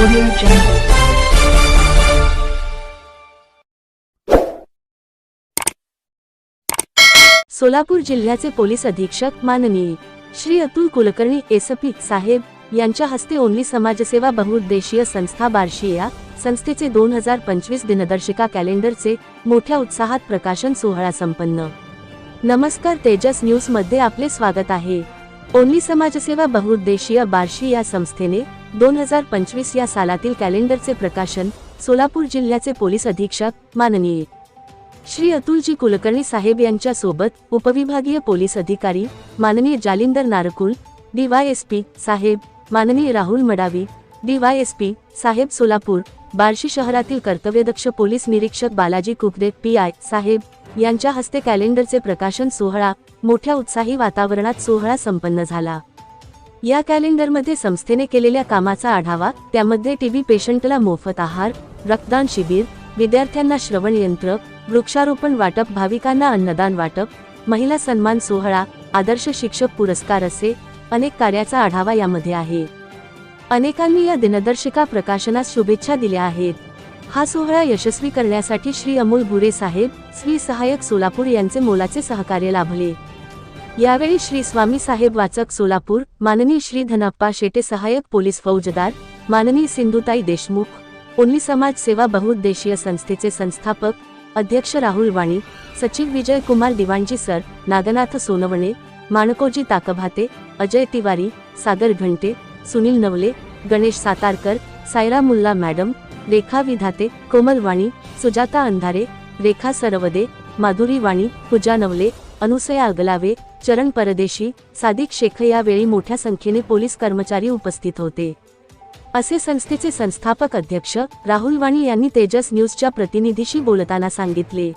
Audio Jungle. Solapur जिल्ह्याचे police अधीक्षक माननीय श्री अतुल कुलकर्णी एसपी साहेब यांच्या हस्ते ओनली समाजसेवा बहुउद्देशीय संस्था बार्शी या संस्थेचे दोन हजार पंचवीस दिनदर्शिका कॅलेंडरचे मोठ्या उत्साहात प्रकाशन सोहळा संपन्न नमस्कार तेजस न्यूजमध्ये आपले स्वागत आहे ओनली समाजसेवा बहुउद्देशीय बार्शी या संस्थेने दोन हजार पंचवीस या सालातील कॅलेंडरचे प्रकाशन सोलापूर जिल्ह्याचे पोलीस अधीक्षक माननीय श्री अतुलजी कुलकर्णी साहेब यांच्या सोबत उपविभागीय पोलीस अधिकारी माननीय जालिंदर नारकुल डीवायएसपी साहेब माननीय राहुल मडावी डीवायएसपी साहेब सोलापूर बार्शी शहरातील कर्तव्यदक्ष पोलीस निरीक्षक बालाजी कुकदे पी आय साहेब यांच्या हस्ते कॅलेंडरचे प्रकाशन सोहळा मोठ्या उत्साही वातावरणात सोहळा संपन्न झाला. या कॅलेंडरमध्ये संस्थेने केलेल्या कामाचा आढावा त्यामध्ये टीबी पेशंटला मोफत आहार रक्तदान शिबिर विद्यार्थ्यांना श्रवण यंत्र वृक्षारोपण वाटप भाविकांना अन्नदान वाटप महिला सन्मान सोहळा आदर्श शिक्षक पुरस्कार असे अनेक कार्याचा आढावा यामध्ये आहे. अनेकांनी या दिनदर्शिका प्रकाशनास शुभेच्छा दिल्या आहेत. हा सोहळा यशस्वी करण्यासाठी श्री अमोल गुरे साहेब श्री सहायक सोलापूर यांचे मोलाचे सहकार्य लाभले. यावेळी श्री स्वामी साहेब वाचक सोलापूर माननीय श्री धनप्पा शेटे सहाय्यक पोलीस फौजदार माननीय सिंधुताई देशमुख ओन्ली समाज सेवा बहुउद्देशीय संस्थेचे संस्थापक अध्यक्ष राहुल वाणी सचिव विजय कुमार दिवाणजी सर नागनाथ सोनवणे माणकोजी ताकभाते अजय तिवारी सागर घंटे सुनील नवले गणेश सातारकर सायरा मुल्ला मॅडम रेखा विधाते कोमल वाणी सुजाता अंधारे रेखा सरवदे माधुरी वाणी पूजा नवले अनुसया अगलावे चरण परदेशी सादिक शेख यावेळी मोठ्या संख्येने पोलीस कर्मचारी उपस्थित होते. असे संस्थेचे संस्थापक अध्यक्ष राहुल वाणी यांनी तेजस न्यूजच्या प्रतिनिधीशी बोलताना सांगितले.